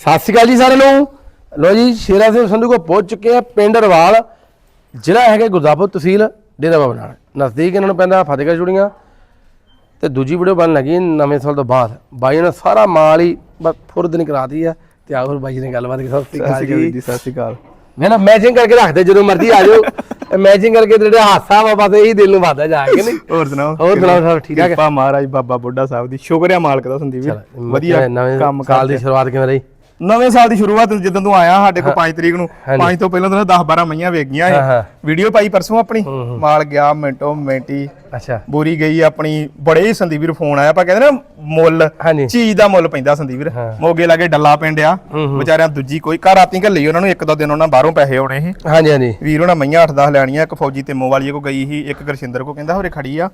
ਸਤਿ ਸ਼੍ਰੀ ਅਕਾਲ ਜੀ ਸਾਰਿਆਂ ਨੂੰ। ਲੋ ਜੀ ਸ਼ੇਰਾ ਸਿੰਘ ਸੰਧੂ ਕੋ ਪਹੁੰਚ ਚੁੱਕੇ ਆ ਪਿੰਡ ਰਵਾਲ ਜ਼ਿਲ੍ਹਾ ਹੈਗਾ ਗੁਰਦਾਸਪੁਰ ਤਹਿਸੀਲ ਡੇਰਾ ਬਾਬਾ ਨਾਨਕ। ਨਜ਼ਦੀਕ ਇਹਨਾਂ ਨੂੰ ਪੈਂਦਾ ਫਤਿਹਗੜ੍ਹ ਚੂੜੀਆਂ ਤੇ ਦੂਜੀ ਵੀਡੀਓ ਬਣ ਲੱਗੀ ਨਵੇਂ ਸਾਲ ਤੋਂ ਬਾਅਦ। ਬਾਈ ਨੇ ਸਾਰਾ ਮਾਲ ਹੀ ਬਸ ਫੁਰਦ ਨਹੀਂ ਕਰਾਤੀ ਆ। ਤੇ ਫਿਰ ਬਾਈ ਨੇ ਗੱਲਬਾਤ ਕੀ ਸਤਿ ਸ਼੍ਰੀ ਅਕਾਲ ਜੀ। ਸਤਿ ਸ਼੍ਰੀ ਅਕਾਲ। ਮੈਂ ਨਾ ਮੈਚਿੰਗ ਕਰਕੇ ਰੱਖਦੇ ਜਦੋਂ ਮਰਜ਼ੀ ਆ ਜਾਓ ਮੈਚਿੰਗ ਕਰਕੇ ਜਿਹੜਾ ਹਾਸਾ ਵਾ ਬਸ ਇਹੀ ਦਿਲ ਨੂੰ ਵਾਦਾ ਜਾ ਕੇ ਨਹੀਂ। ਹੋਰ ਸੁਣਾਓ? ਹੋਰ ਸੁਣਾਓ ਸਭ ਠੀਕ ਠਾਕ ਹੈ? ਕਿਰਪਾ ਮਹਾਰਾਜ ਬਾਬਾ ਬੁੱਢਾ ਸਾਹਿਬ ਦੀ। ਸ਼ੁਕਰ ਹੈ ਮਾਲਕ ਦਾ ਸੰਦੀਪ ਵਧੀਆ ਕੰਮ ਸਾਲ ਦੀ ਸ਼ੁਰੂਆਤ ਕਿਵੇਂ ਰਹੀ? ਨਵੇਂ ਸਾਲ ਦੀ ਸ਼ੁਰੂਆਤ ਜਦੋਂ ਤੂੰ ਆਇਆ ਸਾਡੇ ਕੋਲ 5 ਤਰੀਕ ਨੂੰ ਹਾਂਜੀ। 5 ਤੋਂ ਪਹਿਲਾਂ ਤਾਂ 10 12 ਮਈਆਂ ਵੇਖ ਗਈਆਂ। ਇਹ। ਵੀਡੀਓ ਪਾਈ ਪਰਸੋਂ ਆਪਣੀ। ਮਾਲ ਗਿਆ ਮਿੰਟੋ ਮਿੰਟੀ। ਅੱਛਾ। ਬੋਰੀ ਗਈ ਆਪਣੀ। ਬੜੇ ਹੀ ਸੰਦੀਪ ਵੀਰ ਫੋਨ ਆਇਆ ਆਪਾਂ ਕਹਿੰਦੇ ਨਾ ਮੁੱਲ। ਚੀਜ਼ ਦਾ ਮੁੱਲ ਪੈਂਦਾ ਸੰਦੀਪ ਵੀਰ। ਮੋਗੇ ਲਾਗੇ ਡੱਲਾ ਪਿੰਡ ਆ। ਵਿਚਾਰਿਆਂ ਦੂਜੀ ਕੋਈ ਘਰ ਰਾਤੀ ਘੱਲੀ ਉਹਨਾਂ ਨੂੰ ਇੱਕ ਦੋ ਦਿਨ ਉਹਨਾਂ ਬਾਹਰੋਂ ਪੈਸੇ ਆਉਣੇ ਸੀ। ਹਾਂਜੀ ਹਾਂਜੀ। ਵੀਰ ਉਹਨਾਂ ਮਈਆਂ 8-10 ਲੈਣੀਆਂ ਇੱਕ ਫੌਜੀ ਤੇ ਵਾਲੀ ਕੋ ਗਈ ਸੀ ਇੱਕ ਗੁਰਸ਼ਿੰਦਰ ਕੋ ਕਹਿੰਦਾ ਹੋਰੇ ਖੜੀ ਆ।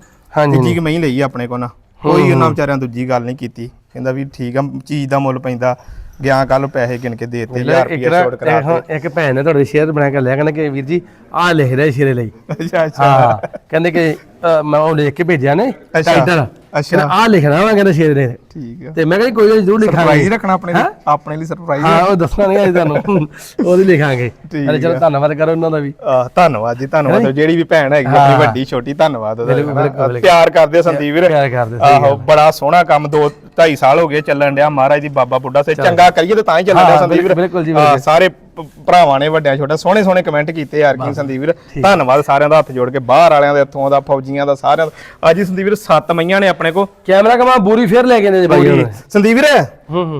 ਦੂਜੀ ਕਿ ਮਈ ਲਈ ਆਪਣੇ ਕੋ ਨਾ। ਕੋਈ ਉਹਨਾਂ ਵਿਚਾਰਿਆਂ ਦੂਜੀ ਗੱਲ ਨਹੀਂ ਕੀਤੀ। ਕਹਿੰਦਾ ਵੀ ਠੀਕ ਆ ਚੀਜ਼ ਦਾ ਮੁੱਲ ਪੈਂਦਾ। ਗਿਆ ਕੱਲ ਪੈਸੇ ਗਿਣ ਕੇ ਦੇਤੇ 1000 ਇੱਕ ਰੁਪਏ ਛੋੜ ਕਰਾ ਹੁਣ ਇੱਕ ਭੈਣ ਨੇ ਤੁਹਾਡੇ ਸ਼ੇਅਰ ਬਣਾ ਕੇ ਲਿਆ ਕਹਿੰਦੇ ਕਿ ਵੀਰ ਜੀ ਆਹ ਲਿਖ ਰਿਹਾ ਸ਼ੇਰੇ ਲਈ। ਕੇ ਅੱਛਾ ਅੱਛਾ। ਹਾਂ ਕਹਿੰਦੇ ਕਿ ਮੈਂ ਉਹ ਲਿਖ ਕੇ ਭੇਜਿਆ ਨੇ। ਟਾਈਟਲ ਅੱਛਾ। ਆਹ ਲਿਖਣਾ ਵਾ ਕਹਿੰਦੇ ਸ਼ੇਰੇ ਨੇ। ਠੀਕ ਆ। ਤੇ ਮੈਂ ਕਹਿੰਦਾ ਕੋਈ ਗੱਲ ਜ਼ਰੂਰ ਲਿਖਾਂਗੇ। ਸਰਪ੍ਰਾਈਜ਼ ਰੱਖਣਾ ਆਪਣੇ ਲਈ ਆਪਣੇ ਲਈ ਸਰਪ੍ਰਾਈਜ਼ ਹਾਂ ਉਹ ਦੱਸਣਾ ਨਹੀਂ ਅੱਜ ਤੁਹਾਨੂੰ। ਉਹਦੀ ਲਿਖਾਂਗੇ। ਅਰੇ ਚਲੋ ਧੰਨਵਾਦ ਕਰੋ ਉਹਨਾਂ ਦਾ ਵੀ। ਆਹ ਧੰਨਵਾਦ ਜੀ ਧੰਨਵਾਦ। ਜਿਹੜੀ ਵੀ ਭੈਣ ਹੈਗੀ। ਆਪਣੀ ਵੱਡੀ ਛੋਟੀ ਧੰਨਵਾਦ ਉਹਦਾ। ਪਿਆਰ ਕਰਦੇ ਆ ਸੰਦੀਪ ਵੀਰ। ਪਿਆਰ ਕਰਦੇ, ਆਹੋ ਬੜਾ ਸੋਹਣਾ ਕੰਮ ਦੋ 2.5 ਸਾਲ ਹੋ ਗਏ ਚੱਲਣ ਡਿਆ। ਮਹਾਰਾਜ ਦੀ ਬਾਬਾ ਬੁੱਢਾ ਸੇ ਚੰਗਾ ਕਰੀਏ ਤੇ ਤਾਂ ਹੀ ਚੱਲਣ ਡਿਆ ਸੰਦੀਪ ਵੀਰ। ਸਾਰੇ ਭਰਾਵਾਂ ਨੇ ਵੱਡਿਆਂ ਛੋਟਾ ਸੋਹਣੇ ਸੋਹਣੇ ਕਮੈਂਟ ਕੀਤੇ ਯਾਰ ਕੀ ਸੰਦੀਪ ਵੀਰ। ਧੰਨਵਾਦ ਸਾਰਿਆਂ ਦਾ ਹੱਥ ਜੋੜ ਕੇ ਬਾਹਰ ਵਾਲਿਆਂ ਦੇ ਹੱਥੋਂ ਦਾ ਫੌਜੀਆਂ ਦਾ ਸਾਰਿਆਂ ਦਾ। ਅੱਜ ਹੀ ਸੰਦੀਪ ਵੀਰ ਸੱਤ ਮਈਆਂ ਨੇ ਆਪਣੇ ਕੋ ਕੈਮਰਾ ਕਮਾ ਬੂਰੀ ਫੇਰ ਲੈ ਕੇ ਨੇ ਜੀ ਬਾਈ ਸੰਦੀਪ ਵੀਰ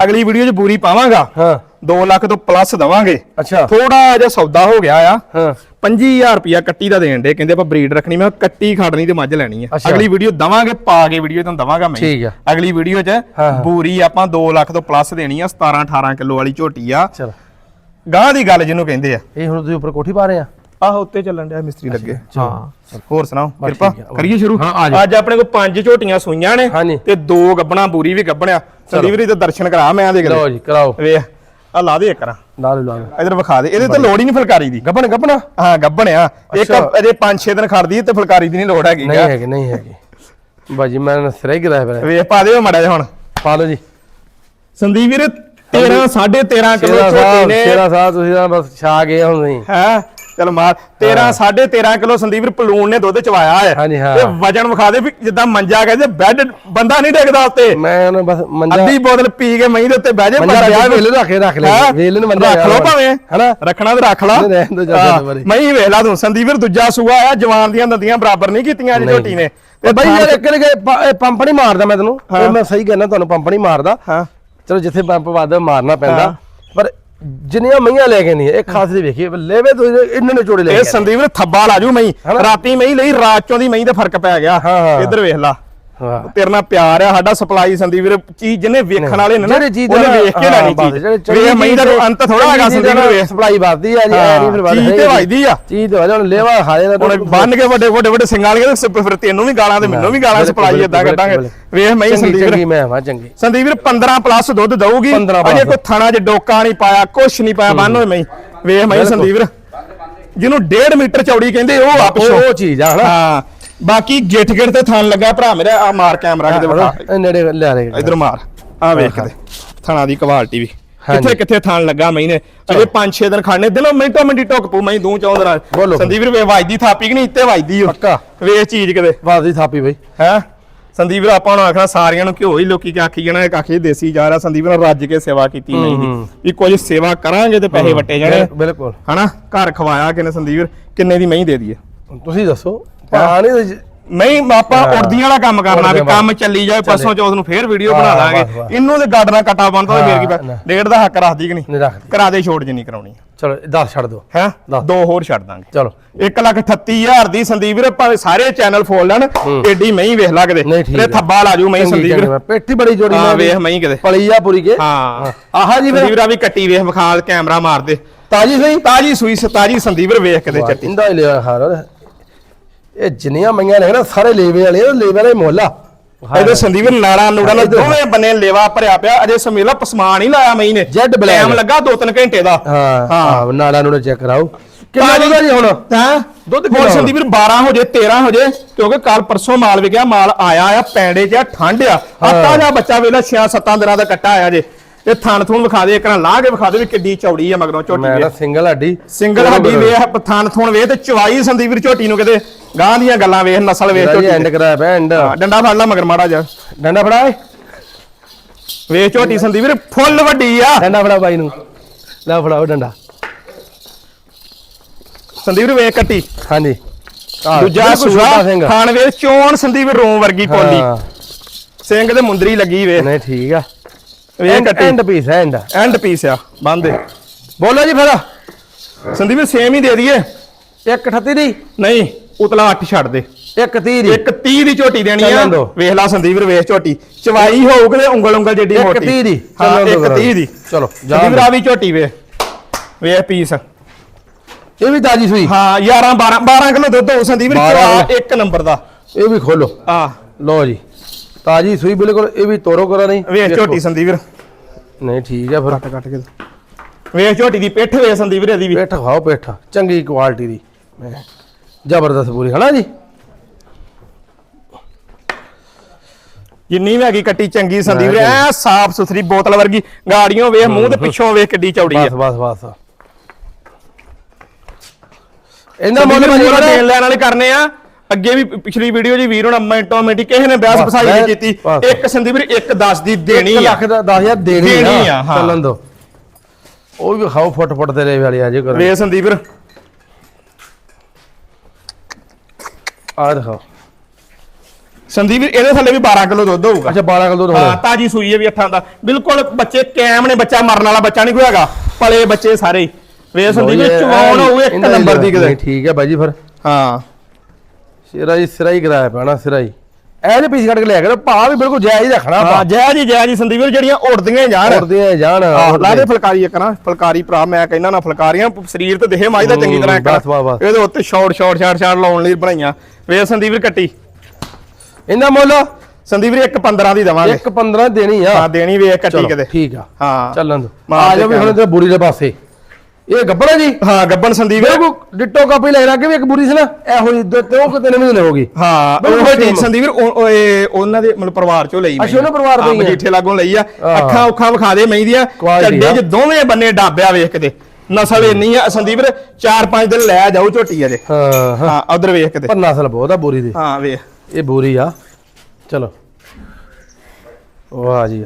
ਅਗਲੀ ਵੀਡੀਓ 'ਚ ਬੂਰੀ ਪਾਵਾਂਗਾ। ਹਾਂ। 2 ਲੱਖ ਤੋਂ ਪਲੱਸ ਦਵਾਂਗੇ। ਅੱਛਾ। ਥੋੜਾ ਜਿਹਾ ਸੌਦਾ ਹੋ ਗਿਆ ਆ। ਹਾਂ। 25000 ਰੁਪਿਆ ਕੱਟੀ ਦਾ ਦੇਣ ਦੇ ਕਹਿੰਦੇ ਆਪਾਂ ਬਰੀਡ ਰੱਖਣੀ। ਮੈਂ ਕੱਟੀ ਖੜਨੀ ਤੇ ਮੱਝ ਲੈਣੀ ਆ। ਅਗਲੀ ਵੀਡੀਓ ਦਵਾਂਗੇ ਪਾ ਕੇ ਵੀਡੀਓ ਤੁਹਾਨੂੰ ਦਵਾਂਗਾ ਮੈਂ। ਠੀਕ ਆ। ਅਗਲੀ ਵੀਡੀਓ 'ਚ। ਬੂਰੀ ਆਪਾਂ 2 ਲੱਖ ਤੋਂ ਪਲੱਸ ਦੇਣੀ ਆ 17 18 ਕਿਲੋ ਵਾਲੀ ਝੋਟੀ ਆ। ਚਲ। ਗਾਂ ਦੀ ਗੱਲ ਜਿਹਨੂੰ ਕਹਿੰਦੇ ਆ। ਇਹ ਹੁਣ ਤੁਸੀਂ ਉੱਪਰ ਕੋਠੀ ਪਾ ਰਹੇ ਆ? ਆਹ ਉੱਤੇ ਚੱਲਣ ਡਿਆ ਮਿਸਤਰੀ ਲੱਗੇ। ਹਾਂ। ਹੋਰ ਸੁਣਾਓ? ਕਿਰਪਾ। ਆ। ਕਰੀਏ ਸ਼ੁਰੂ? ਆ। ਅੱਜ ਆਪਣੇ ਕੋਲ ਪੰਜ ਝੋਟੀਆਂ ਸੂਈਆਂ ਨੇ। ਤੇ ਦੋ ਗੱਬਣਾ ਬੂਰੀ ਵੀ ਗੱਬਣਿਆ। ਸੰਦੀਪ ਜੀ ਤੇ ਦਰਸ਼ਨ ਕਰਾ ਮੈਂ ਦੇ ਲਓ ਜੀ ਕਰਾਓ। ਵੇਖ ਆ ਲਾ ਦੇ ਇੱਕ ਰਾਂ ਲਾ ਲਓ ਲਾ ਲਓ। ਇਧਰ ਵਿਖਾ ਦੇ। ਇਹਦੇ ਤੇ ਲੋੜ ਹੀ ਨਹੀਂ ਫੁਲਕਾਰੀ ਦੀ। ਗੱਪਣ ਗੱਪਣਾ ਹਾਂ ਗੱਬਣਿਆ। ਇੱਕ ਅੱਛਾ। ਅਜੇ 5-6 ਦਿਨ ਖੜਦੀ ਤੇ ਫੁਲਕਾਰੀ ਦੀ ਨਹੀਂ ਲੋੜ ਹੈਗੀ। ਨਹੀਂ ਹੈਗੀ ਨਹੀਂ ਹੈਗੀ। ਬਾਜੀ ਮੈਂ ਸਿਰੇ ਗਿਰਾਇਆ ਵੇਖ ਪਾ ਦਿਓ ਮੜਾ ਜਿਹਾ ਹੁਣ। ਪਾ ਲਓ ਜੀ। ਸੰਦੀਪ ਵੀਰ 13 13.5 ਕਿਲੋ ਸ਼ੇਰਾ ਝੋਟੀ ਸਾਹਿਬ ਨੇ ਸ਼ੇਰਾ ਸਾਹਿਬ ਤੁਸੀਂ ਤਾਂ ਬਸ ਛਾ ਗਏ ਹੁਣ ਨਹੀਂ ਹੈ? ਚਲ ਮਾਰ। 13 13.5 ਕਿਲੋ ਸੰਦੀਪ ਵੀਰ ਪਲੂਣ ਨੇ ਦੁੱਧ ਚਵਾਇਆ ਹੈ। ਹਾਂਜੀ, ਹਾਂ। ਤੇ ਵਜਨ ਵਿਖਾ ਦੇ ਵੀ ਜਿੱਦਾਂ ਮੰਜਾ ਕਹਿੰਦੇ ਬੈੱਡ ਬੰਦਾ ਨਹੀਂ ਡਿੱਗਦਾ ਉੱਤੇ। ਮੈਂ ਉਹਨੂੰ ਬਸ ਮੰਜਾ ਅੱਧੀ ਬੋਤਲ ਪੀ ਕੇ ਮਹੀਂ ਦੇ ਉੱਤੇ ਬਹਿ ਜਾ ਮੰਜਾ ਵਿਆਹ ਵੇਲੇ ਨੂੰ ਰੱਖ ਕੇ ਰੱਖ ਲੈ। ਹੈਂ? ਵੇਲੇ ਨੂੰ ਮੰਜਾ ਰੱਖ ਲਓ ਵਿਆਹ ਭਾਵੇਂ। ਹਨਾ? ਰੱਖਣਾ ਤੇ ਰੱਖ ਲਾ। ਨਹੀਂ, ਰਹਿਣ ਦਿਓ ਜਾ ਦੋ ਵਾਰੀ। ਮਹੀਂ ਵੇਖ ਲਾ ਤੂੰ। ਸੰਦੀਪ ਵੀਰ ਦੂਜਾ ਸੂਆ ਆ ਜਵਾਨ ਦੀਆਂ ਦੰਦੀਆਂ ਬਰਾਬਰ ਨਹੀਂ ਕੀਤੀਆਂ ਅੱਜ ਨਹੀਂ। ਝੋਟੀ ਨੇ। ਤੇ ਬਾਈ ਯਾਰ ਇੱਕ ਲਗੇ ਪੰਪ ਨਹੀਂ ਮਾਰਦਾ ਮੈਂ ਤੈਨੂੰ। ਇਹ ਮੈਂ ਸਹੀ ਕਹਿਣਾ ਤੁਹਾਨੂੰ ਪੰਪ ਨਹੀਂ ਮਾਰਦਾ। ਹਾਂ। ਚਲੋ ਜਿੱਥੇ ਪੰਪ ਵੱਧ ਮਾਰਨਾ ਪੈਂਦਾ। ਪਰ ਜਿੰਨੀਆਂ ਮਈਆਂ ਲੈ ਕੇ ਨਹੀਂ ਇੱਕ ਖਾਸ ਦੀ ਵੇਖੀ ਲੈਵੇ ਤੁਸੀਂ ਇਹਨਾਂ ਨੇ ਚੋੜੇ ਲੈ ਇਹ ਸੰਦੀਪ ਵੀਰ ਥੱਬਾ ਲਾਜੂ ਮਹੀਂ ਹਨਾ? ਰਾਤੀ ਮਹੀਂ ਲਈ ਰਾਤ ਚੋਂ ਦੀ ਮਹੀਂ ਦਾ ਫ਼ਰਕ ਪੈ ਗਿਆ। ਇੱਧਰ ਵੇਖ ਲਾ ਤੇਰੇ ਨਾਲ ਪਿਆਰ ਆ ਸਾਡਾ ਸਪਲਾਈ ਸੰਦੀਪ ਵੀਰ ਚੀਜ਼ ਜਿਹਨੇ ਵੇਖਣ ਵਾਲੇ ਨੇ ਨਾ ਉਹਨੇ ਵੇਖ ਕੇ ਲੈਣੀ ਚੀਜ਼। ਵੇਖ ਮਹੀਂ ਦਾ ਅੰਤ ਥੋੜਾ ਹੈਗਾ ਸੰਦੀਪ ਵੀਰ। ਸਪਲਾਈ ਵੱਧਦੀ ਆ ਜੀ ਐ ਨਹੀਂ ਫਿਰ ਵੱਧ ਚੀਜ਼ ਤੇ ਵੱਜਦੀ ਆ। ਚੀਜ਼ ਤੇ ਵੱਧ ਹੁਣ ਲੈਵਾ ਹਾਲੇ ਦਾ ਹੁਣ ਬੰਨ ਕੇ ਵੱਡੇ ਵੱਡੇ ਵੱਡੇ ਸਿੰਘਾਂ ਵਾਲੇ ਫਿਰ ਤੈਨੂੰ ਵੀ ਗਾਲਾਂ ਤੇ ਮੈਨੂੰ ਵੀ ਗਾਲਾਂ ਸਪਲਾਈ ਇਦਾਂ ਕੱਢਾਂਗੇ। ਵੇਖ ਚੰਗੀ ਸੰਦੀਪ ਵੀਰ। ਮੈਂ ਵਾ ਚੰਗੀ। ਸੰਦੀਪ ਵੀਰ 15 ਪਲੱਸ ਦੁੱਧ ਦਊਗੀ। 15 ਅਜੇ। ਕੋਈ ਥਾਣਾ 'ਚ ਡੋਕਾ ਨਹੀਂ ਪਾਇਆ ਕੁਛ ਨਹੀਂ ਪਾਇਆ ਬੰਨ ਹੋਏ ਮਹੀਂ। ਵੇਖ ਮਹੀਂ ਸੰਦੀਪ ਵੀਰ। ਜਿਹਨੂੰ 1.5 ਮੀਟਰ ਚੌੜੀ ਕਹਿੰਦੇ ਉਹ ਆ ਉਹ ਪਿੱਛੋਂ। ਉਹ ਚੀਜ਼ ਆ ਹਨਾ? ਹਾਂ। ਬਾਕੀ ਗਿੱਠ ਤੇ ਥਾਨ ਲੱਗਾ ਭਰਾ ਮੇਰਾ ਆ ਮਾਰ ਕੈਮਰਾ ਕਿਤੇ ਵਿਖਾ। ਇਹ ਨੇੜੇ ਲੈ ਲੈ ਇਧਰ ਮਾਰ। ਆ ਵੇਖ ਕਿਤੇ। ਥਾਣਾ ਦੀ ਕੁਆਲਿਟੀ ਵੀ। ਕਿੱਥੇ ਕਿੱਥੇ ਥਾਨ ਲੱਗਾ ਮਹੀਨੇ ਅਜੇ 5-6 ਦਿਨ ਖੜਨੇ। ਦਿਨੋਂ ਮਿੰਟੋ ਮਿੰਟੀ ਟੁੱਕ ਪੂ ਮੈਂ ਦੂੰ ਚੌਂ ਦਿਨਾਂ ਬੋਲੋ। ਸੰਦੀਪ ਵੇ ਵਜਦੀ ਥਾਪੀ ਕਿ ਨਹੀਂ? ਇੱਥੇ ਵਜਦੀ ਓ। ਪੱਕਾ। ਵੇਖ ਚੀਜ਼ ਕਿਤੇ। ਵਾਦੀ ਥਾਪੀ ਬਈ। ਹੈ? ਸੰਦੀਪ ਵੀਰ ਆਪਾਂ ਨੂੰ ਆਖਣਾ ਸਾਰਿਆਂ ਨੂੰ ਘਿਓ ਹੀ ਲੋਕੀ ਕਿ ਆਖੀ ਜਾਣਾ ਇੱਕ ਆਖੀ ਦੇਸੀ ਜਾ ਰਿਹਾ। ਸੰਦੀਪ ਵੀਰ ਰੱਜ ਕੇ ਸੇਵਾ ਕੀਤੀ ਨਹੀਂ ਦੀ ਵੀ ਕੁਝ ਸੇਵਾ ਕਰਾਂਗੇ ਤੇ ਪੈਸੇ ਵਟੇ ਜਾਣੇ। ਬਿਲਕੁਲ। ਹਨਾ? ਘਰ ਖਵਾਇਆ ਕਿਨੇ ਸੰਦੀਪ ਕਿੰਨੇ ਦੀ ਮਹੀਂ ਦੇ ਦਈਏ। ਤੁਸੀਂ ਦੱਸੋ। ਪਾਣੀ ਨਹੀਂ ਆਪਾਂ। ਉੜਦੀਆਂ ਵਾਲਾ ਕੰਮ ਕਰਨਾ ਵੀ ਕੰਮ ਚੱਲੀ ਜਾਏ ਪਰਸੋਂ ਚੌਥ ਨੂੰ ਫੇਰ ਵੀਡੀਓ ਬਣਾ ਬਸ। ਇਹਨੂੰ ਤੇ ਗਾਡਣਾ ਕਟਾ ਬੰਦਾ ਤੇ ਕੀ। ਡੇਢ ਦਾ ਹੱਕ ਰੱਖਦੀ ਕਿ ਨਹੀਂ? ਕਰਾ ਦੇ ਛੋਟ ਜਿੰਨੀ ਕਰਾਉਣੀ ਚਲੋ 10 ਛੱਡ ਦਿਓ। ਹੈ। ਦੋ ਹੋਰ ਛੱਡ ਦਾਂਗੇ। ਚਲੋ। 1 ਲੱਖ 38000 ਦੀ ਸੰਦੀਪ ਵੀਰ ਭਾਵੇਂ ਸਾਰੇ ਚੈਨਲ ਫੋਲ ਲੈਣ ਏਡੀ ਮਹੀਂ ਵੇਖ ਲਾ ਕਿਤੇ। ਤੇ। ਥੱਬਾ ਲਾ ਜੂ ਮਹੀਂ ਸੰਦੀਪ ਵੀਰ। ਪੇਟੀ ਬੜੀ ਜੋੜੀ ਹਾਂ ਵੇਖ ਮਹੀਂ ਕਿਤੇ। ਪਲੀ ਆ ਪੂਰੀ ਕੇ। ਹਾਂ। ਆਹਾ ਜੀ ਵੀਰ। ਵੀ ਕੱਟੀ ਵੇਖ ਵਿਖਾਲ ਕੈਮਰਾ ਮਾਰ ਦੇ ਤਾਜੀ ਸਹੀ? ਤਾਜੀ ਸੂਈ ਸਤਾਜੀ ਸੰਦੀਪ ਵੀਰ ਵੇਖ ਕਿਤੇ ਚੱਟੀ। ਇੰਦਾ ਹੀ ਲਿਆ ਹਾਰ। ਇਹ ਜਿੰਨੀਆਂ ਮਈਆਂ ਨੇ ਨਾ ਸਾਰੇ ਲੇਵੇ ਵਾਲੇ ਉਹ ਲੇਵੇ ਵਾਲੇ ਮੁੱਲ ਆ। ਇਹਦੇ ਸੰਦੀਪ ਨਾੜਾ ਨੂੜਾ ਨਾਲ ਦੋਵੇਂ ਬੰਨੇ ਲੇਵਾ ਭਰਿਆ ਪਿਆ। ਅਜੇ ਸਮੇਲਾ ਪਸਮਾਨ ਹੀ ਲਾਇਆ ਮਹੀਂ ਨੇ। Z black. ਟਾਈਮ ਲੱਗਾ 2-3 ਘੰਟੇ ਦਾ। ਹਾਂ। ਹਾਂ। ਨਾੜਾ ਨੂੰ ਚੈੱਕ ਕਰਾਓ। ਕਿੰਨਾ ਦੁੱਧ ਜੀ ਹੁਣ? ਹਾਂ? ਦੁੱਧ ਕਿੰਨਾ ਸੰਦੀਪ ਵੀਰ 12 ਹੋ ਜੇ 13 ਹੋ ਜੇ ਕਿਉਂਕਿ ਕੱਲ ਪਰਸੋਂ ਮਾਲ ਵਿਕਿਆ ਮਾਲ ਆਇਆ ਆ ਪੈਂਡੇ ਆ, ਠੰਡ ਆ। ਆਤਾ ਜਾਂ ਬੱਚਾ ਵੇਲਾ 6-7 ਦਿਨਾਂ ਦਾ ਕੱਟਾ ਆਇਆ ਜੇ। ਤੇ ਥਣ ਥੂਣ ਵਿਖਾ ਦੇ ਇੱਕ ਨਾਲ ਲਾ ਕੇ ਵਿਖਾ ਦੇ ਵੀ ਕਿੱਡੀ ਚੌੜੀ ਆ ਮਗਰੋਂ ਝੋਟੀ ਮੈਂ ਨਾ ਸਿੰਗਲ ਹੱਡੀ। ਸਿੰਗਲ ਹੱਡੀ ਵੇਖ ਥਣ ਥੂਣ ਵੇਖ ਤੇ ਚਵਾਈ ਸੰਦੀਪ ਵੀਰ ਝੋਟੀ ਨੂੰ ਕਿਤੇ। ਗਾਂ ਦੀਆਂ ਗੱਲਾਂ ਵੇਖ ਨਸਲ ਵੇਖ ਝੋਟੀ ਐਂਡ ਦੀ। ਕਰਾਇਆ ਪਿਆ ਐਂਡ ਹਾਂ, ਡੰਡਾ ਫੜ ਲਾ ਮਗਰ ਮਾੜਾ ਜਾ ਡੰਡਾ ਫੜਾ ਏ ਵੇਖ ਝੋਟੀ ਸੰਦੀਪ ਵੀਰ ਫੁੱਲ ਵੱਡੀ ਆ। ਡੰਡਾ ਫੜਾ ਬਾਈ ਨੂੰ। ਲੈ ਫੜਾਓ ਡੰਡਾ। ਸੰਦੀਪ ਵੀਰ ਵੇਖ ਕੱਟੀ। ਹਾਂਜੀ। ਦੂਜਾ। ਖਾਣ ਵੇਖ ਚੋਣ ਸੰਦੀਪ ਵੀਰ ਰੋਂ ਵਰਗੀ ਹਾਂ, ਸਿੰਘ ਤੇ ਮੁੰਦਰੀ ਲੱਗੀ ਵੇਖ ਨਹੀਂ ਠੀਕ ਆ। ਵੇਖ ਕੱਟੀ। End piece end end piece ਆ ਬੰਦ ਦੇ ਬੋਲੋ ਜੀ ਫਿਰ। ਸੰਦੀਪ ਸੇਮ ਹੀ ਦੇ ਦਈਏ। 138 ਦੀ? ਨਹੀਂ। ਉਤਲਾ 8 ਛੱਡ ਦੇ। 130 ਦੀ। ਇੱਕ 30 ਦੀ ਝੋਟੀ ਦੇਣੀ ਆ। ਵੇਖ ਲਾ ਸੰਦੀਪ ਵੀਰ ਵੇਖ ਝੋਟੀ। ਚਵਾਈ ਹੋਊਗੀ ਤੇ ਉਂਗਲ ਉਂਗਲ ਜਿੱਡੀ ਇੱਕ ਮੋਟੀ। 30 ਦੀ। ਹਾਂ ਚੱਲਣ ਦਿਓ ਇੱਕ ਕਰਾਂਗੇ। 30 ਦੀ। ਚਲੋ ਸੰਦੀਪ ਜਾ ਵੀਰ ਆ ਵੀ ਝੋਟੀ ਵੇ। ਵੇਖ ਪੀਸ। ਇਹ ਵੀ ਤਾਜੀ ਸੂਈ। ਹਾਂ 11 12 12 ਕਿਲੋ ਦੁੱਧ ਹੋ ਸੰਦੀਪ ਵੀਰ 12 ਚਵਾ ਇੱਕ ਨੰਬਰ ਦਾ। ਇਹ ਵੀ ਖੋਲੋ। ਆ ਲਓ ਜੀ। ਤਾਜੀ ਸੂਈ ਬਿਲਕੁਲ ਇਹ ਵੀ ਤੋਰੋ ਕਰਾ ਨਹੀਂ। ਵੇਖ। ਝੋਟੀ ਸੰਦੀਪ। ਵੀਰ ਨਹੀਂ ਠੀਕ ਆ ਫਿਰ। ਕੱਟ ਕੇ ਵੇਖ ਝੋਟੀ ਦੀ ਪਿੱਠ ਵੇਖ ਸੰਦੀਪ ਵੀਰ ਇਹਦੀ ਵੀ। ਪੇਠ ਖਾਓ ਪੇਠ। ਚੰਗੀ ਕੁਆਲਿਟੀ ਦੀ। ਮੈਂ ਜ਼ਬਰਦਸਤ ਪੂਰੀ ਹਨਾ ਜੀ? ਜਿੰਨੀ ਵੀ ਹੈਗੀ ਕੱਟੀ ਚੰਗੀ ਸੰਦੀਪ ਵੀਰ ਐ ਸਾਫ਼ ਸੁਥਰੀ ਬੋਤਲ ਵਰਗੀ ਗਾੜੀਆਂ ਵੇਖ ਮੂੰਹ ਤੇ ਪਿੱਛੋਂ ਵੇਖ ਕਿੱਡੀ ਚੌੜੀ ਆ। ਬਸ ਬਸ ਬਸ। ਇਹਦਾ ਸੰਦੀਪ ਮੁੱਲ ਵੀਰ ਭਾਜੀ ਮੁੱਲ ਦੇਣ ਬੜਾ ਲੈਣ ਵਾਲੇ ਕਰਨੇ ਆ ਅੱਗੇ ਵੀ ਪਿਛਲੀ ਵੀਡੀਓ ਜੀ ਵੀਰ ਹੁਣ ਮਿੰਟੋ ਮਿੰਟੀ ਕਿਸੇ ਨੇ ਬਿਆਸ ਫਸਾਈ ਨਹੀਂ ਕੀਤੀ। ਇੱਕ ਸੰਦੀਪ ਵੀਰ ਇੱਕ 10 ਦੀ ਦੇਣੀ 1 ਆ। ਲੱਖ ਦਾ 10000 ਦੇਣੀ ਆ। ਚੱਲਣ ਦੋ। ਉਹ ਵੀ ਖਾਓ ਫੁੱਟ ਫੁੱਟ ਤੇਰੇ ਵਾਲੀ ਆ ਜੇ ਕਰੋ ਵੇ ਸੰਦੀਪ ਵੀਰ। ਆ ਦਿਖਾਓ। ਸੰਦੀਪ ਵੀਰ ਇਹਦੇ ਥੱਲੇ ਵੀ 12 ਕਿਲੋ ਦੁੱਧ ਹੋਊਗਾ। ਅੱਛਾ 12 ਕਿਲੋ ਦੁੱਧ ਹਾਂ ਹੋਣਾ ਤਾਜੀ ਸੂਈ ਹੈ ਵੀ ਅੱਠਾਂ ਦਾ। ਬਿਲਕੁਲ ਬੱਚੇ ਕੈਮ ਨੇ ਬੱਚਾ ਮਰਨ ਵਾਲਾ ਬੱਚਾ ਨਹੀਂ ਕੋਈ ਹੈਗਾ। ਪਲੇ ਬੱਚੇ ਸਾਰੇ। ਹੀ। ਵੇ ਸੰਦੀਪ ਵੀਰ ਚਵਾਉਣ ਹੋਊ ਇੱਕ ਨੰਬਰ ਦੀ ਕਿਤੇ। ਠੀਕ ਹੈ ਬਾਈ ਜੀ ਫਿਰ। ਹਾਂ। ਸਿਰਾ ਹੀ ਸਿਰਾ ਹੀ ਕਰਾਇਆ ਪੈਣਾ ਸਿਰਾ ਹੀ ਇਹ ਜੇ ਪੀਸ ਕੱਢ ਕੇ ਲਿਆ ਕਰੋ ਭਾ ਵੀ ਬਿਲਕੁਲ ਜਾਇਜ਼ ਰੱਖਣਾ ਹਾਂ ਭਾ ਜੈ ਜੀ ਜੈ ਜੀ ਸੰਦੀਪ ਵੀਰ ਜਿਹੜੀਆਂ ਉੜਦੀਆਂ ਜਾਣ। ਉੜਦੇ ਆ ਜਾਣ ਲਾ ਦੇ। ਫਲਕਾਰੀ ਇੱਕ ਨਾ ਫਲਕਾਰੀ ਭਰਾ ਮੈਂ ਕਹਿੰਦਾ ਨਾ ਫਲਕਾਰੀਆਂ ਸਰੀਰ ਤੇ ਦੇਹ ਮਾਈ ਦਾ ਚੰਗੀ ਤਰ੍ਹਾਂ ਇੱਕ। ਇਹਦੇ ਉੱਤੇ ਸ਼ਾਰਟ ਸ਼ਾਰਟ ਸ਼ਾਰਟ ਸ਼ਾਰਟ ਲਾਉਣ ਲਈ ਬਣਾਈਆਂ। ਵੇ ਸੰਦੀਪ ਵੀਰ ਕੱਟੀ। ਇਹਦਾ ਮੁੱਲ? ਸੰਦੀਪ ਵੀਰ ਇੱਕ 15 ਦੀ ਦਵਾਂਗੇ। 1 15 ਦੇਣੀ ਆ। ਹਾਂ ਦੇਣੀ ਵੇ ਕੱਟੀ ਕਿਤੇ। ਠੀਕ ਆ। ਹਾਂ। ਚੱਲਣ ਦੋ। ਆ ਜਾਓ ਵੀ ਹੁਣ ਤੇ ਬੁਰੀ ਦੇ ਪਾਸੇ। ਇਹ ਗੱਬੜਾ ਜੀ? ਹਾਂ ਗੱਬਨ ਸੰਦੀਪ ਵੀਰ ਬਿਲਕੁਲ ਡਿੱਟੋ ਕਾਪੀ ਲੈ ਕੇ ਵੀ ਇੱਕ ਬੁਰੀ ਸੀ ਨਾ। ਇਹੋ ਦੋ ਤੇ ਉਹ ਕਿਤੇ ਨਹੀਂ ਹੋ ਗਈ ਹਾਂ ਉਹ ਜੀ। ਸੰਦੀਪ ਉਹਨਾਂ ਦੇ ਮਤਲਬ ਪਰਿਵਾਰ ਚੋਂ ਲਈ ਅੱਛਾ, ਉਹਨਾਂ ਪਰਿਵਾਰ ਤੋਂ ਹੀ। ਮਜੀਠੇ ਲਾਗੋਂ ਲਈ ਆ। ਹਾਂ। ਅੱਖਾਂ ਉੱਖਾਂ ਵਿਖਾ ਦੇ ਮਈ ਦੀਆਂ। ਚੱਡੇ। 'ਚ ਦੋਵੇਂ ਬੰਨੇ ਡਾਬਿਆ ਵੇਖ ਕਿਤੇ ਨਸਲ ਇੰਨੀ ਆ। ਸੰਦੀਪ ਵੀਰ 4-5 ਦਿਨ ਲੈ ਜਾਓ ਝੋਟੀ ਅਜੇ। ਹਾਂ ਹਾਂ। ਹਾਂ ਉਧਰ ਵੇਖ ਕਿਤੇ ਪਰ ਨਸਲ ਬਹੁਤ ਆ ਬੁਰੀ ਦੀ। ਹਾਂ ਵੇਖ। ਇਹ ਬੁਰੀ ਆ। ਚਲੋ। ਵਾਹ ਜੀ।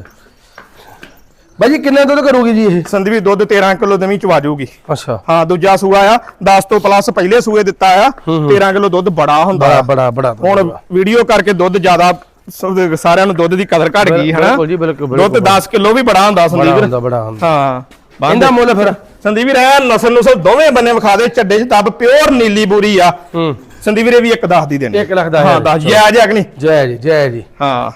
ਬਾਜੀ ਕਿੰਨੇ ਦੁੱਧ ਕਰੂਗੀ ਜੀ ਇਹ? ਸੰਦੀਪ ਦੁੱਧ 13 ਕਿਲੋ ਦਵੀਂ ਚਵਾ ਜਾਊਗੀ ਅੱਛਾ। ਹਾਂ ਦੂਜਾ ਸੂਆ ਆ 10 ਤੋਂ ਪਲੱਸ ਪਹਿਲੇ ਸੂਏ ਦਿੱਤਾ ਆ। 13 ਕਿਲੋ ਦੁੱਧ ਬੜਾ ਹੁੰਦਾ ਬੜਾ ਆ। ਬੜਾ ਬੜਾ ਹੁਣ ਵੀਡੀਓ ਕਰਕੇ ਦੁੱਧ ਜ਼ਿਆਦਾ ਸਾਰਿਆਂ ਨੂੰ ਦੁੱਧ ਦੀ ਕਦਰ ਘਟ ਗਈ ਜੀ, ਬਿਲਕੁਲ, ਦੁੱਧ ਬਿਲਕੁਲ। 10 ਕਿਲੋ ਵੀ ਬੜਾ ਹੁੰਦਾ ਸੰਦੀਪ। ਹਾਂ। ਇਹਦਾ ਮੁੱਲ ਫਿਰ? ਸੰਦੀਪ ਵੀਰ ਇਹ ਨਸਲ ਨੂੰ ਸਭ ਦੋਵੇਂ ਬੰਨੇ ਵਿਖਾ ਦੇ ਚੱਡੇ 'ਚ ਤਬ ਪਿਓਰ ਨੀਲੀ ਬੂਰੀ ਆ। ਹੂੰ। ਸੰਦੀਪ ਵੀਰੇ ਵੀ ਇੱਕ 10 ਦੀ ਦੇਣੀ। ਇੱਕ ਲੱਖ ਦਾ ਹਾਂ ਹੈ। 10 ਜੈ ਜੈ ਨਹੀਂ? ਜੈ ਜੀ ਜੈ ਜੀ। ਹਾਂ।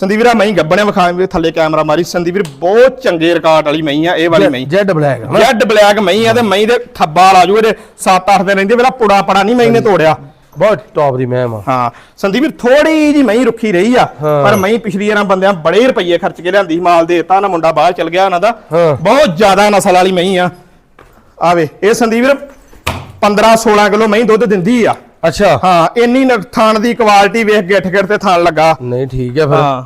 ਸੰਦੀਪ ਵੀਰਾ ਮਈ ਗੱਬਣੇ ਵਿਖਾ ਵੀ ਥੱਲੇ ਕੈਮਰਾ ਮਾਰੀ। ਸੰਦੀਪ ਵੀਰ ਬਹੁਤ ਚੰਗੇ ਰਿਕਾਰਡ ਵਾਲੀ ਮਈ ਆ ਇਹ ਵਾਲੀ ਮਈ ਜੈਡ ਬਲੈਕ ਜੈਡ ਬਲੈਕ ਮਈ ਆ ਤੇ ਮਈ ਦੇ ਥੱਬਾ ਲਾ ਜੂ ਇਹਦੇ 7-8 ਦਿਨ ਰਹਿੰਦੇ ਵੇਲਾ ਪੁੜਾ ਪੜਾ ਨਹੀਂ ਮਈ ਨੇ ਤੋੜਿਆ। ਬਹੁਤ ਟੌਪ ਦੀ ਮੈਮ ਆ। ਹਾਂ ਸੰਦੀਪ ਵੀਰ ਥੋੜੀ ਜੀ ਮਈ ਰੁੱਖੀ ਰਹੀ ਆ। ਪਰ ਮਈ ਪਿਛਲੀ ਵਾਰਾਂ ਬੰਦਿਆਂ ਬੜੇ ਰੁਪਏ ਖਰਚ ਕੇ ਲਿਆਂਦੀ ਮਾਲ ਦੇਤਾ ਨਾ ਮੁੰਡਾ ਬਾਹਰ ਚਲ ਗਿਆ ਉਹਨਾਂ ਦਾ। ਬਹੁਤ ਜ਼ਿਆਦਾ ਨਸਲ ਵਾਲੀ ਮਈ ਆ। ਆਵੇ ਇਹ ਸੰਦੀਪ ਵੀਰ 15-16 ਕਿਲੋ ਮਈ ਦੁੱਧ ਦਿੰਦੀ ਆ। ਅੱਛਾ। ਹਾਂ ਇੰਨੀ ਨ- ਥਣ ਦੀ ਕੁਆਲਿਟੀ ਵੇਖ ਗਿੱਠ ਗਿੱਠ ਤੇ ਥਣ ਲੱਗਾ। ਨਹੀਂ ਠੀਕ ਹੈ ਫਿਰ। ਹਾਂ।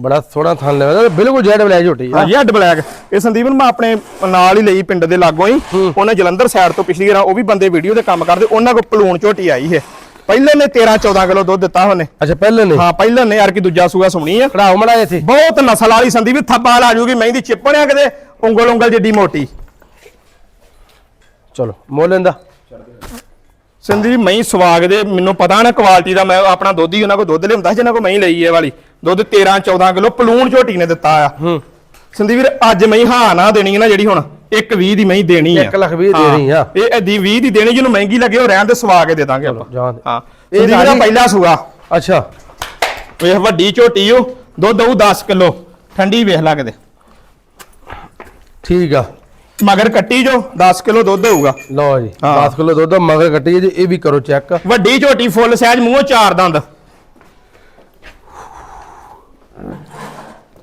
ਬੜਾ ਸੋਹਣਾ ਥਣ ਲੈਵਾ ਬਿਲਕੁਲ ਜੈਡ ਬਲੈਕ ਝੋਟੀ ਆ। ਹਾਂ ਜੈਡ ਬਲੈਕ। ਇਹ ਸੰਦੀਪ ਨੂੰ ਮੈਂ ਆਪਣੇ ਨਾਲ ਹੀ ਲਈ ਪਿੰਡ ਦੇ ਲਾਗੋਂ ਹੀ। ਉਹਨੇ ਜਲੰਧਰ ਸਾਈਡ ਤੋਂ ਪਿਛਲੀ ਵਾਰ ਉਹ ਵੀ ਬੰਦੇ ਵੀਡੀਓ ਤੇ ਕੰਮ ਕਰਦੇ। ਉਹਨਾਂ ਕੋਲ ਪਲੂਣ ਝੋਟੀ ਆਈ ਹੈ। ਪਹਿਲੇ ਨੇ 13 14 ਕਿਲੋ ਦੁੱਧ ਦਿੱਤਾ ਉਹਨੇ। ਅੱਛਾ ਪਹਿਲੇ ਨੇ? ਹਾਂ ਪਹਿਲੇ ਨੇ। ਯਾਰ ਕੀ ਦੂਜਾ ਸੂਆ ਸੁਣੀ ਆ। ਖੜਾਓ ਮੜਾ ਇੱਥੇ। ਬਹੁਤ ਨਸਲ ਵਾਲੀ ਸੰਦੀਪ ਵੀ ਥੱਬਾ ਲਾ ਜੂਗੀ ਮਹਿੰਦੀ ਚਿੱਪਣਿਆ ਕਿਤੇ। ਉਂਗਲ ਉਂਗਲ ਜਿੱਡੀ ਮੋਟੀ। ਚਲੋ ਮੁੱਲ ਇਹਦਾ ਸੰਦੀਪ ਮਹੀਂ ਸਵਾਗ ਦੇ ਮੈਨੂੰ ਪਤਾ ਨਾ ਕੁਆਲਿਟੀ ਦਾ ਮੈਂ ਆਪਣਾ ਦੁੱਧ ਹੀ ਉਹਨਾਂ ਕੋਲ ਦੁੱਧ ਲਿਆਉਂਦਾ ਜਿਹਨਾਂ ਕੋਲ ਮਹੀਂ ਲਈ ਹੈ ਵਾਲੀ। ਦੁੱਧ 13 14 ਕਿਲੋ ਪਲੂਣ ਝੋਟੀ ਨੇ ਦਿੱਤਾ ਆ। ਹੂੰ। ਸੰਦੀਪ ਵੀਰ ਅੱਜ ਮਹੀਂ ਹਾਂ ਨਾ ਦੇਣੀ ਹੈ ਨਾ ਜਿਹੜੀ ਹੁਣ 120 ਦੀ ਮਹੀਂ ਦੇਣੀ ਆ। ਇੱਕ ਲੱਖ ਵੀਹ ਹਾਂ, ਦੇਣੀ ਆ। ਇਹ ਐਦੀ 20 ਦੀ ਦੇਣੀ ਜਿਹਨੂੰ ਮਹਿੰਗੀ ਲੱਗੇ ਉਹ ਰਹਿਣ ਦੇ ਸਵਾ ਕੇ ਦੇ ਦਾਂਗੇ ਆਪਾਂ। ਹਾਂ। ਇਹ ਰਾਜੀ- ਪਹਿਲਾ ਸੂਆ। ਅੱਛਾ। ਵੇਖ ਵੱਡੀ ਝੋਟੀ ਉਹ ਦੁੱਧ ਉਹ 10 ਕਿਲੋ। ਠੰਡੀ ਵੇਖ ਲਾ ਕਿਤੇ। ਠੀਕ ਆ। ਮਗਰ ਕੱਟੀ ਜੋ 10 ਕਿਲੋ ਦੁੱਧ ਹੋਊਗਾ ਲਓ ਜੀ ਹਾਂ। 10 ਕਿਲੋ ਦੁੱਧ ਮਗਰ ਕੱਟੀ ਜੀ ਇਹ ਵੀ ਕਰੋ ਚੈੱਕ। ਵੱਡੀ ਝੋਟੀ ਫੁੱਲ ਸਾਈਜ਼ ਮੂੰਹੋਂ ਚਾਰ ਦੰਦ।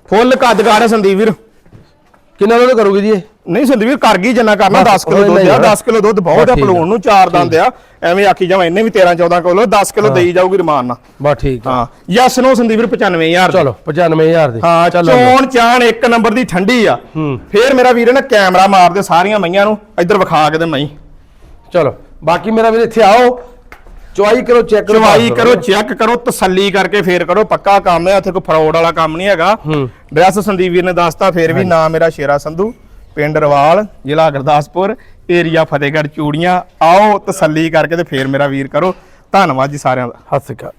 ਫੁੱਲ ਕੱਦ ਕਾੜ ਸੰਦੀਪ ਵੀਰ। ਕਿੰਨਾ ਦੁੱਧ ਕਰੂਗੀ ਜੀ ਇਹ? ਨਹੀਂ ਸੰਦੀਪ ਕਰ ਗਈ ਜਿੰਨਾ ਕਰਨਾ ਬਸ 10 ਕਿਲੋ ਦੁੱਧ ਆ ਹੀ ਆ। 10 ਕਿਲੋ ਦੁੱਧ ਬਹੁਤ ਆ। ਪਲੂਣ ਨੂੰ ਚਾਰ ਦੰਦ ਆ। ਐਵੇਂ ਆਖੀ ਜਾਵਾਂ ਇਹਨੇ ਵੀ 13 14 ਕਿਲੋ 10 ਕਿਲੋ ਦੇਈ ਜਾਊਗੀ ਰਮਾਨ ਨਾਲ। ਬਸ ਠੀਕ ਹਾਂ ਯਸ ਨੋ ਸੰਦੀਪ ਵੀਰ 95000 ਦੀ। ਚਲੋ 95000 ਦੀ। ਹਾਂ ਚਲੋ ਚੋਣ ਚਾਣ ਇੱਕ ਨੰਬਰ ਦੀ ਠੰਡੀ ਆ। ਫੇਰ ਮੇਰਾ ਵੀਰ ਨੇ ਕੈਮਰਾ ਮਾਰ ਦੇ ਸਾਰੀਆਂ ਮਈਆਂ ਨੂੰ ਇੱਧਰ ਵਿਖਾ ਕੇ ਤੇ ਮਈ। ਚਲੋ ਬਾਕੀ ਮੇਰਾ ਵੀਰ ਇੱਥੇ ਆਓ। ਚੁਆਈ ਕਰੋ ਚੈੱਕ ਕਰੋ ਚਵਾਈ ਕਰੋ ਚੈੱਕ ਕਰੋ ਤਸੱਲੀ ਕਰਕੇ ਫੇਰ ਕਰੋ ਪੱਕਾ ਕੰਮ ਹੈ ਇੱਥੇ ਕੋਈ ਫਰਾਡ ਵਾਲਾ ਕੰਮ ਨਹੀਂ ਹੈਗਾ। ਡਰੈਸ ਸੰਦੀਪ ਵੀਰ ਨੇ ਦੱਸਤਾ ਫੇਰ ਵੀ ਨਾਮ ਮੇਰਾ ਸ਼ੇਰਾ ਸੰਧੂ ਪਿੰਡ ਰਵਾਲ ਜ਼ਿਲ੍ਹਾ ਗੁਰਦਾਸਪੁਰ ਏਰੀਆ ਫਤਿਹਗੜ੍ਹ ਚੂੜੀਆਂ। ਆਓ ਤਸੱਲੀ ਕਰਕੇ ਤੇ ਫੇਰ ਮੇਰਾ ਵੀਰ ਕਰੋ। ਧੰਨਵਾਦ ਜੀ ਸਾਰਿਆਂ ਦਾ। ਹੱਥ ਕਾ